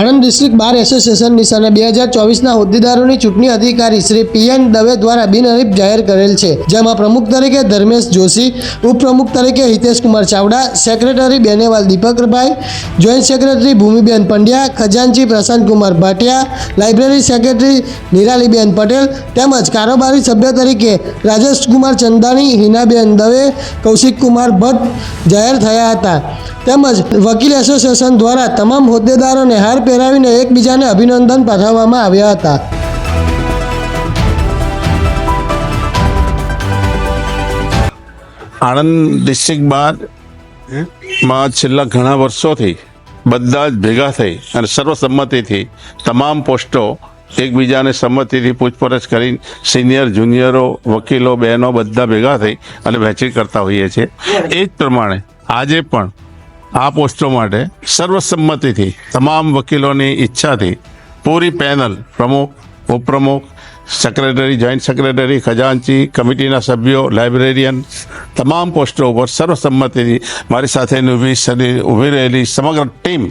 Anand district bar association નિશાને બે હજાર ચોવીસના હોદ્દેદારોની ચૂંટણી અધિકારી શ્રી પીએન દવે દ્વારા બિનહરીફ જાહેર કરેલ છે, જેમાં પ્રમુખ તરીકે ધર્મેશ જોશી, ઉપપ્રમુખ તરીકે હિતેશ કુમાર ચાવડા, સેક્રેટરી બેનેવાલ દીપકભાઈ, જોઈન્ટ સેક્રેટરી ભૂમિબેન પંડ્યા, ખજાનચી પ્રશાંત કુમાર ભાટિયા, લાઇબ્રેરી સેક્રેટરી નિરાલીબેન પટેલ તેમજ કારોબારી સભ્ય તરીકે રાજેશ કુમાર ચંદાણી, હિનાબેન દવે, કૌશિક કુમાર ભટ્ટ જાહેર થયા હતા. તેમજ વકીલ એસોસિએશન દ્વારા તમામ હોદ્દેદારોને હાર પહેરાવીને એકબીજાને અભિનંદન પાઠવવામાં આવ્યા હતા. આણંદ ડિસ્ટ્રિક્ટ બારમાં છેલ્લા ઘણા વર્ષોથી બધા જ ભેગા થઈ અને સર્વસંમતિથી તમામ પોસ્ટો એકબીજાને સંમતિથી પૂછપરછ કરી સિનિયર જુનિયરો વકીલો બહેનો બધા ભેગા થઈ અને વહેંચણી કરતા હોઈએ છીએ. એ જ પ્રમાણે આજે પણ આ પોસ્ટો માટે સર્વસંમતિથી, તમામ વકીલોની ઈચ્છાથી પૂરી પેનલ પ્રમુખ, ઉપપ્રમુખ, સેક્રેટરી, જોઈન્ટ સેક્રેટરી, ખજાનચી, કમિટીના સભ્યો, લાઇબ્રેરિયન, તમામ પોસ્ટો ઉપર સર્વસંમતિથી મારી સાથે ઊભી ઊભી રહેલી સમગ્ર ટીમ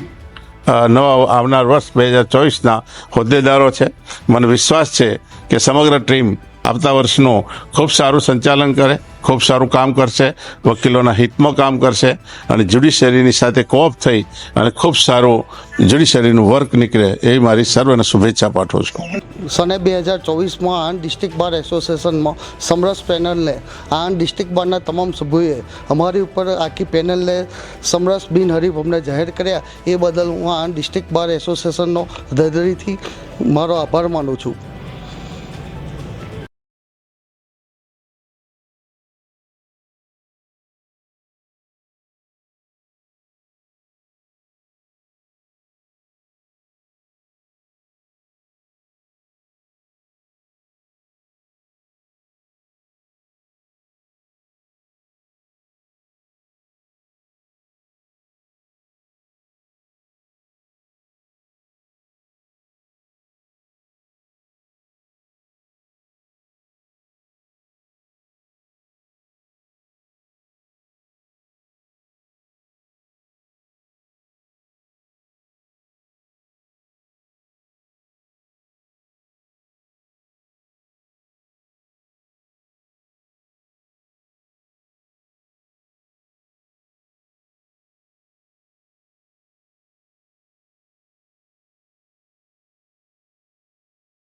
નવા આવનાર વર્ષ બે હજાર ચોવીસના હોદ્દેદારો છે. મને વિશ્વાસ છે કે સમગ્ર ટીમ આવતા વર્ષનું ખૂબ સારું સંચાલન કરે, ખૂબ સારું કામ કરશે, વકીલોના હિતમાં કામ કરશે અને જ્યુડિશિયરીની સાથે કોપ થઈ અને ખૂબ સારું જ્યુડિશિયરીનું વર્ક નીકળે એવી મારી સર્વને શુભેચ્છા પાઠવું છું. સને બે હજાર ચોવીસમાં આણંદ ડિસ્ટ્રિક્ટ બાર એસોસિએશનમાં સમરસ પેનલને આણંદ ડિસ્ટ્રિક્ટ બારના તમામ સભ્યોએ અમારી ઉપર આખી પેનલને સમરસ બિનહરીફ અમને જાહેર કર્યા. એ બદલ હું આણંદ ડિસ્ટ્રિક્ટ બાર એસોસિએશનનો હૃદયથી મારો આભાર માનું છું.